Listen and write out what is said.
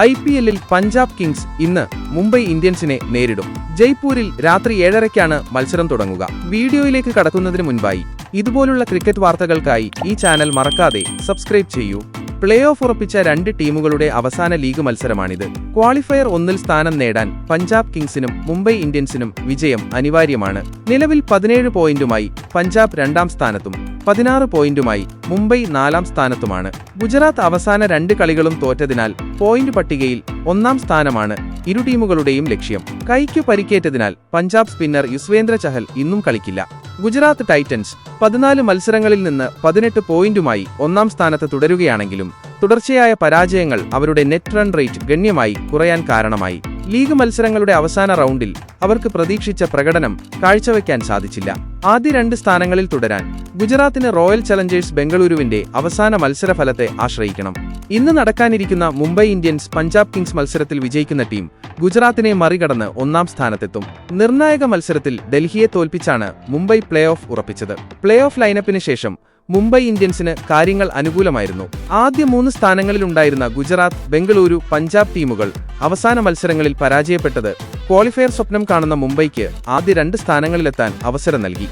I P എല്ലിൽ Punjab Kings ഇന്ന് മുംബൈ ഇന്ത്യൻസിനെ നേരിടും. ജയ്പൂരിൽ രാത്രി ഏഴരയ്ക്കാണ് മത്സരം തുടങ്ങുക. വീഡിയോയിലേക്ക് കടക്കുന്നതിന് മുൻപായി ഇതുപോലുള്ള ക്രിക്കറ്റ് വാർത്തകൾക്കായി ഈ ചാനൽ മറക്കാതെ സബ്സ്ക്രൈബ് ചെയ്യൂ. പ്ലേ ഓഫ് ഉറപ്പിച്ച രണ്ട് ടീമുകളുടെ അവസാന ലീഗ് മത്സരമാണിത്. ക്വാളിഫയർ ഒന്നിൽ സ്ഥാനം നേടാൻ പഞ്ചാബ് കിങ്സിനും മുംബൈ ഇന്ത്യൻസിനും വിജയം അനിവാര്യമാണ്. നിലവിൽ പതിനേഴ് പോയിന്റുമായി പഞ്ചാബ് രണ്ടാം സ്ഥാനത്തും പതിനാറ് പോയിന്റുമായി മുംബൈ നാലാം സ്ഥാനത്തുമാണ്. ഗുജറാത്ത് അവസാന രണ്ട് കളികളും തോറ്റതിനാൽ പോയിന്റ് പട്ടികയിൽ ഒന്നാം സ്ഥാനമാണ് ഇരു ടീമുകളുടെയും ലക്ഷ്യം. കൈക്കു പരിക്കേറ്റതിനാൽ പഞ്ചാബ് സ്പിന്നർ യുസ്വേന്ദ്ര ചഹൽ ഇന്നും കളിക്കില്ല. ഗുജറാത്ത് ടൈറ്റൻസ് പതിനാല് മത്സരങ്ങളിൽ നിന്ന് പതിനെട്ട് പോയിന്റുമായി ഒന്നാം സ്ഥാനത്ത് തുടരുകയാണെങ്കിലും തുടർച്ചയായ പരാജയങ്ങൾ അവരുടെ നെറ്റ് റൺ റേറ്റ് ഗണ്യമായി കുറയാൻ കാരണമായി. ലീഗ് മത്സരങ്ങളുടെ അവസാന റൗണ്ടിൽ അവർക്ക് പ്രതീക്ഷിച്ച പ്രകടനം കാഴ്ചവെക്കാൻ സാധിച്ചില്ല. ആദ്യ രണ്ട് സ്ഥാനങ്ങളിൽ തുടരാൻ ഗുജറാത്തിന് റോയൽ ചലഞ്ചേഴ്സ് ബംഗളൂരുവിന്റെ അവസാന മത്സരഫലത്തെ ആശ്രയിക്കണം. ഇന്ന് നടക്കാനിരിക്കുന്ന മുംബൈ ഇന്ത്യൻസ് പഞ്ചാബ് കിങ്സ് മത്സരത്തിൽ വിജയിക്കുന്ന ടീം ഗുജറാത്തിനെ മറികടന്ന് ഒന്നാം സ്ഥാനത്തെത്തും. നിർണായക മത്സരത്തിൽ ഡൽഹിയെ തോൽപ്പിച്ചാണ് മുംബൈ പ്ലേ ഓഫ് ഉറപ്പിച്ചത്. പ്ലേ ഓഫ് ലൈനപ്പിന് ശേഷം മുംബൈ ഇന്ത്യൻസിന് കാര്യങ്ങൾ അനുകൂലമായിരുന്നു. ആദ്യ മൂന്ന് സ്ഥാനങ്ങളിലുണ്ടായിരുന്ന ഗുജറാത്ത് ബംഗളൂരു പഞ്ചാബ് ടീമുകൾ അവസാന മത്സരങ്ങളിൽ പരാജയപ്പെട്ടത് ക്വാളിഫയർ സ്വപ്നം കാണുന്ന മുംബൈക്ക് ആദ്യ രണ്ട് സ്ഥാനങ്ങളിലെത്താൻ അവസരം നൽകി.